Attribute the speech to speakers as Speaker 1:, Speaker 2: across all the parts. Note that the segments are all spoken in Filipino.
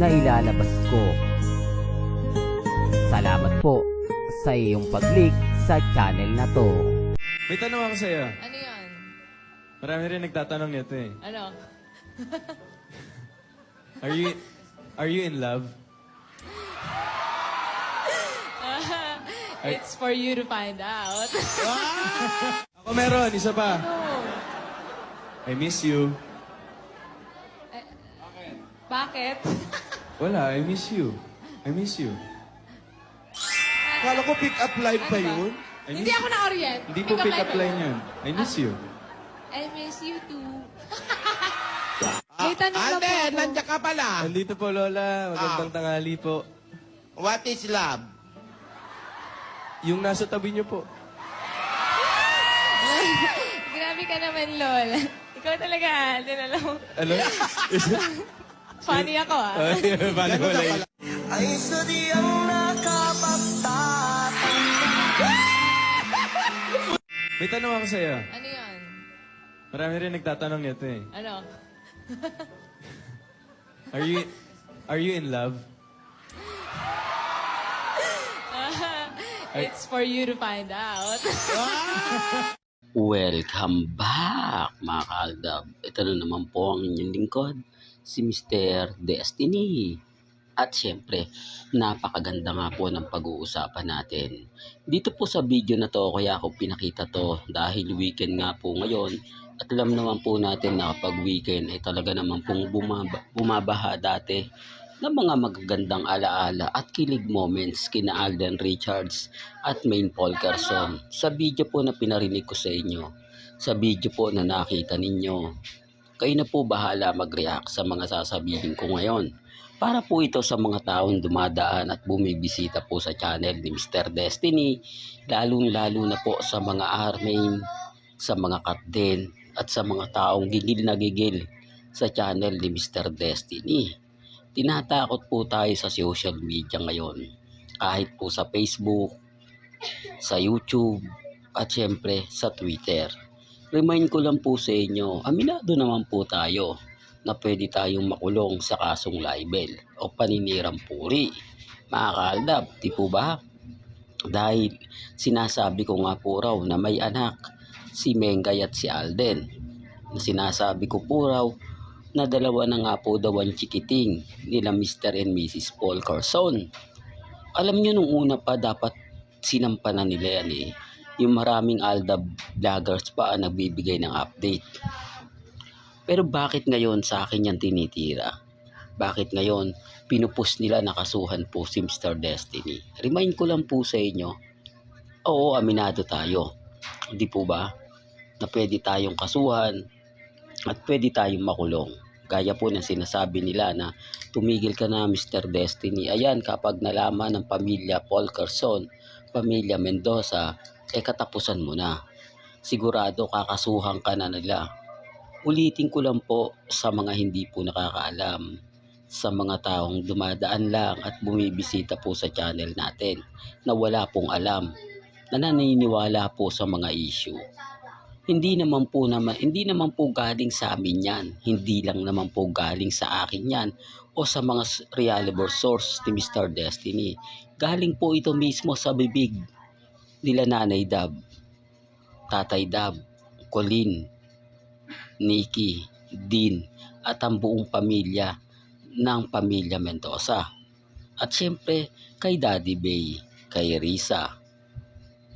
Speaker 1: na ilalabas ko. Salamat po sa iyong pag-click sa channel na to.
Speaker 2: May tanong ako sa'yo.
Speaker 3: Ano yan?
Speaker 2: Marami rin nagtatanong nito eh.
Speaker 3: Ano?
Speaker 2: Are you, are you in love?
Speaker 3: It's for you to find out.
Speaker 2: Ako meron, isa pa.
Speaker 3: no.
Speaker 2: I miss you.
Speaker 3: Bakit?
Speaker 2: Wala, I miss you. I miss you.
Speaker 4: Kala ko pick up line pa yun.
Speaker 2: I
Speaker 3: Hindi
Speaker 2: miss-
Speaker 3: ako na-orient.
Speaker 2: Hindi po pick up line yun. I miss you.
Speaker 3: I miss you too. May tanong na po
Speaker 4: Ate,
Speaker 3: ako.
Speaker 4: nandiyan ka pala.
Speaker 2: Nandito po, Lola. Magandang tanghali po.
Speaker 4: What is love?
Speaker 2: Yung nasa tabi niyo po.
Speaker 3: Grabe ka naman, Lol. Ikaw talaga, Alden, alam mo. Funny ako, ah.
Speaker 2: Wala
Speaker 4: ka
Speaker 2: yun?
Speaker 4: pala.
Speaker 5: Ay sadyang nakapagtatanda
Speaker 2: May tanong ako sa'yo.
Speaker 3: Ano yan?
Speaker 2: Marami rin nagtatanong nito eh.
Speaker 3: Ano?
Speaker 2: Are you, are you in love?
Speaker 3: It's for you to find out.
Speaker 6: Welcome back mga kaaldab. Ito na naman po ang inyong lingkod, si Mr. Destiny. At syempre, napakaganda nga po ng pag-uusapan natin. Dito po sa video na to, kaya ako pinakita to dahil weekend nga po ngayon. At alam naman po natin na kapag weekend ay talaga naman pong bumaba, bumabaha dati ng mga magagandang alaala at kilig moments kina Alden Richards at Main Paul Carson. Sa video po na pinarinig ko sa inyo, sa video po na nakita ninyo, kayo na po bahala mag-react sa mga sasabihin ko ngayon. Para po ito sa mga taong dumadaan at bumibisita po sa channel ni Mr. Destiny, lalong-lalo na po sa mga armain, sa mga kapden, at sa mga taong gigil na gigil sa channel ni Mr. Destiny tinatakot po tayo sa social media ngayon. Kahit po sa Facebook, sa YouTube, at syempre sa Twitter. Remind ko lang po sa inyo, aminado naman po tayo na pwede tayong makulong sa kasong libel o paninirang puri. Mga kaaldab, di po ba? Dahil sinasabi ko nga po raw na may anak si Mengay at si Alden. Na sinasabi ko po raw na dalawa na nga po daw ang chikiting nila Mr. and Mrs. Paul Carson. Alam nyo nung una pa dapat sinampanan nila yan eh. Yung maraming Alda vloggers pa ang nagbibigay ng update. Pero bakit ngayon sa akin yan tinitira? Bakit ngayon pinupus nila nakasuhan po si Mr. Destiny? Remind ko lang po sa inyo, oo aminado tayo. Hindi po ba? Na pwede tayong kasuhan, at pwede tayong makulong. Gaya po ng sinasabi nila na tumigil ka na Mr. Destiny. Ayan, kapag nalaman ng pamilya Paul Carson, pamilya Mendoza, eh katapusan mo na. Sigurado kakasuhan ka na nila. Ulitin ko lang po sa mga hindi po nakakaalam, sa mga taong dumadaan lang at bumibisita po sa channel natin na wala pong alam, na naniniwala po sa mga issue hindi naman po naman hindi naman po galing sa amin yan. Hindi lang naman po galing sa akin yan o sa mga reliable source ni Mr. Destiny. Galing po ito mismo sa bibig nila Nanay Dab, Tatay Dab, Colin, Nikki, Dean at ang buong pamilya ng pamilya Mendoza. At siyempre kay Daddy Bay, kay Risa,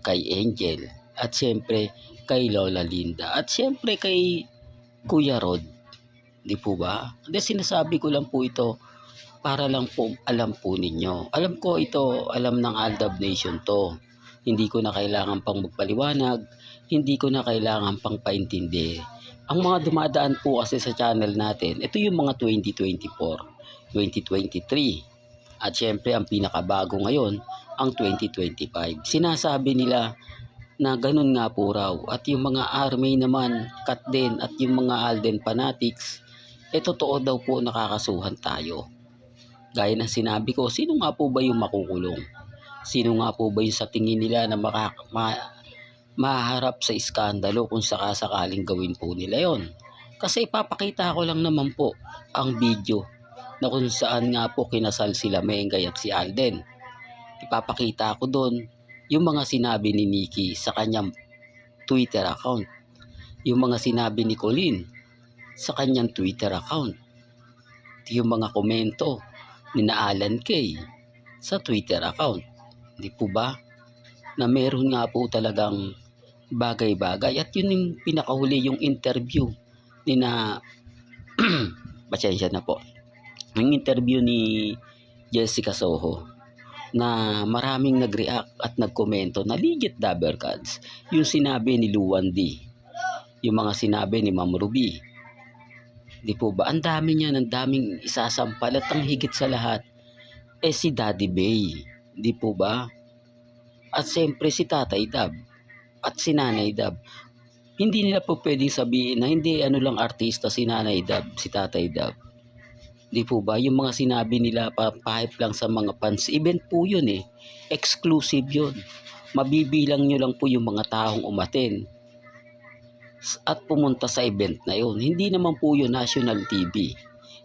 Speaker 6: kay Angel, at siyempre kay Lola Linda, at siyempre kay Kuya Rod. Di po ba? Hindi, sinasabi ko lang po ito para lang po alam po ninyo. Alam ko ito, alam ng Aldab Nation to. Hindi ko na kailangan pang magpaliwanag, hindi ko na kailangan pang paintindi. Ang mga dumadaan po kasi sa channel natin, ito yung mga 2024, 2023, At syempre ang pinakabago ngayon ang 2025. Sinasabi nila na ganun nga po raw. At yung mga army naman, cut din at yung mga Alden fanatics, eh totoo daw po nakakasuhan tayo. Gaya ng sinabi ko, sino nga po ba yung makukulong? Sino nga po ba yung sa tingin nila na maka, ma, maharap sa iskandalo kung sakasakaling gawin po nila yon? Kasi ipapakita ko lang naman po ang video na kung saan nga po kinasal sila Mengay at si Alden. Ipapakita ko doon yung mga sinabi ni Nikki sa kanyang Twitter account. Yung mga sinabi ni Colin sa kanyang Twitter account. Yung mga komento ni na Alan Kay sa Twitter account. Di po ba? Na meron nga po talagang bagay-bagay. At yun yung pinakahuli yung interview ni na pasensya na po. Yung interview ni Jessica Soho na maraming nag-react at nagkomento na legit Dabber Cards. Yung sinabi ni Luwan D. Yung mga sinabi ni Ma'am Ruby. Di po ba? Ang dami niya ang daming isasampal at ang higit sa lahat eh si Daddy Bay di po ba at siyempre si Tatay Dab at si Nanay Dab hindi nila po pwedeng sabihin na hindi ano lang artista si Nanay Dab, si Tatay Dab. Di po ba? Yung mga sinabi nila pa pahype lang sa mga fans. Event po yun eh. Exclusive yun. Mabibilang nyo lang po yung mga taong umaten at pumunta sa event na yun. Hindi naman po yun national TV.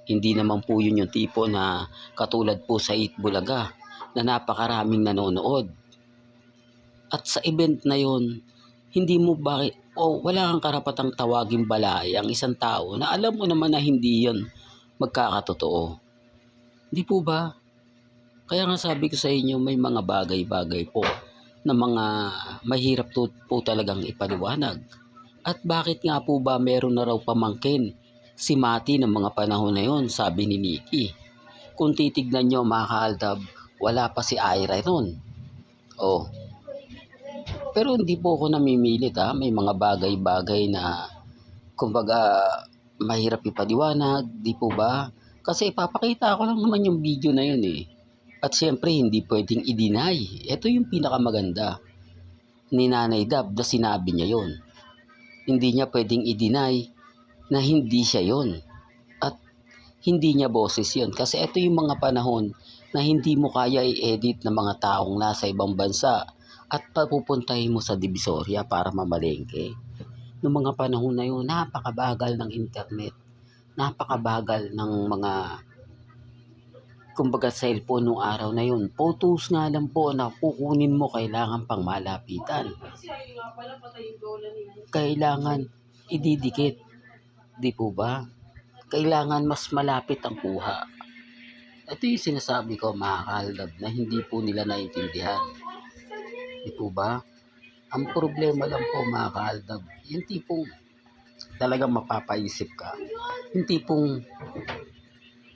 Speaker 6: Hindi naman po yun yung tipo na katulad po sa Eat Bulaga na napakaraming nanonood. At sa event na yun, hindi mo bakit o wala kang karapatang tawaging balay ang isang tao na alam mo naman na hindi yon magkakatotoo. Di po ba? Kaya nga sabi ko sa inyo may mga bagay-bagay po na mga mahirap to, po talagang ipaliwanag. At bakit nga po ba meron na raw pamangkin si Mati ng mga panahon na yon sabi ni Nikki. Kung titignan nyo mga kaaldab, wala pa si Ira nun. Oh, pero hindi po ako namimilit ha. May mga bagay-bagay na kumbaga mahirap ipaliwanag, di po ba? Kasi ipapakita ko lang naman yung video na yun eh. At siyempre hindi pwedeng i-deny. Ito yung pinakamaganda ni Nanay Dab na sinabi niya yon. Hindi niya pwedeng i-deny na hindi siya yon. At hindi niya boses yon. Kasi ito yung mga panahon na hindi mo kaya i-edit ng mga taong nasa ibang bansa at papupuntahin mo sa Divisoria para mamalengke. Noong mga panahon na yun, napakabagal ng internet. Napakabagal ng mga kumbaga cellphone nung araw na yun. Photos nga lang po na kukunin mo kailangan pang malapitan. Kailangan ididikit. Di po ba? Kailangan mas malapit ang kuha. Ito yung sinasabi ko mga kaldab na hindi po nila naintindihan. Di po ba? Ang problema lang po mga kaaldab, yung tipong talagang mapapaisip ka. Yung tipong,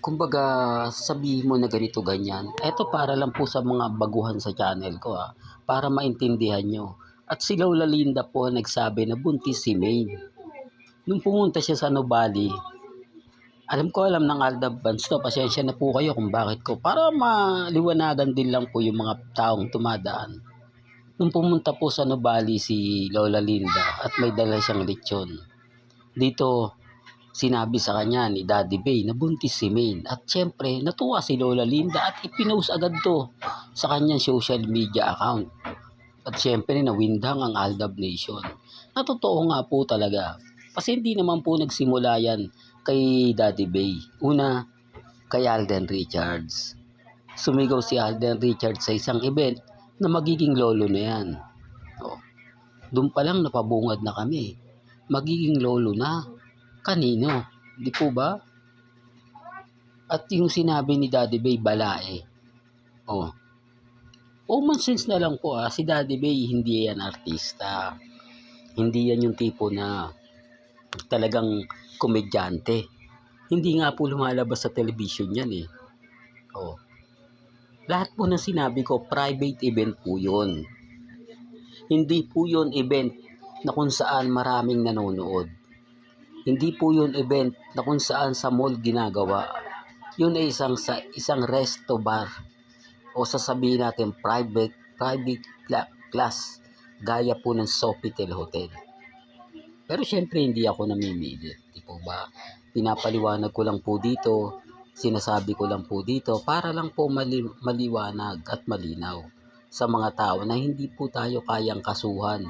Speaker 6: kumbaga, sabihin mo na ganito ganyan. Ito para lang po sa mga baguhan sa channel ko ha, para maintindihan nyo. At si Lola Linda po nagsabi na buntis si Maine. Nung pumunta siya sa Nubali, alam ko alam ng Aldab Bands to, pasensya na po kayo kung bakit ko. Para maliwanagan din lang po yung mga taong tumadaan. Nung pumunta po sa Nubali si Lola Linda at may dala siyang lechon. Dito, sinabi sa kanya ni Daddy Bay na buntis si Maine. At syempre, natuwa si Lola Linda at ipinost agad to sa kanyang social media account. At syempre, nawindang ang Aldab Nation. Na totoo nga po talaga. Kasi hindi naman po nagsimula yan kay Daddy Bay. Una, kay Alden Richards. Sumigaw si Alden Richards sa isang event na magiging lolo na yan. O, doon pa lang napabungad na kami. Magiging lolo na. Kanino? Di po ba? At yung sinabi ni Daddy Bay, balae. Oh. Common sense na lang po ah, si Daddy Bay hindi yan artista. Hindi yan yung tipo na talagang komedyante. Hindi nga po lumalabas sa television yan eh. Oh. Lahat po ng sinabi ko, private event po yun. Hindi po yun event na kung saan maraming nanonood. Hindi po yun event na kung saan sa mall ginagawa. Yun ay isang, sa, isang resto bar o sasabihin natin private private cla- class gaya po ng Sofitel Hotel. Pero syempre hindi ako namimilit, di po ba? Pinapaliwanag ko lang po dito, sinasabi ko lang po dito para lang po mali- maliwanag at malinaw sa mga tao na hindi po tayo kayang kasuhan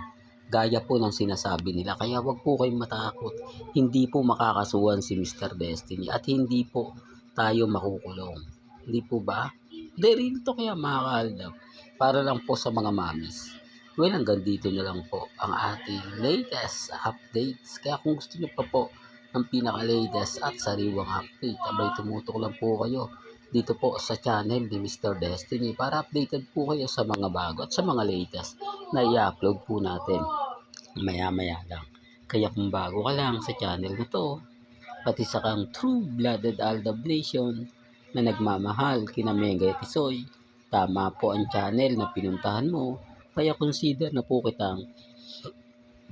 Speaker 6: gaya po ng sinasabi nila. Kaya wag po kayong matakot. Hindi po makakasuhan si Mr. Destiny at hindi po tayo makukulong. Hindi po ba? Dahil to kaya mga kaaldab. Para lang po sa mga mamis. Well, hanggang dito na lang po ang ating latest updates. Kaya kung gusto nyo pa po ng pinaka-latest at sariwang update, abay tumutok lang po kayo dito po sa channel ni Mr. Destiny para updated po kayo sa mga bago at sa mga latest na i-upload po natin maya-maya lang. Kaya kung bago ka lang sa channel na to, pati sa kang true-blooded Aldab Nation na nagmamahal kina Mega Tisoy, tama po ang channel na pinuntahan mo, kaya consider na po kitang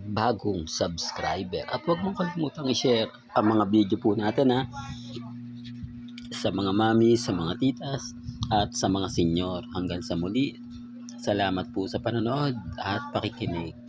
Speaker 6: bagong subscriber. At huwag mong kalimutang i-share ang mga video po natin ha sa mga mami, sa mga titas, at sa mga senyor. Hanggang sa muli, salamat po sa panonood at pakikinig.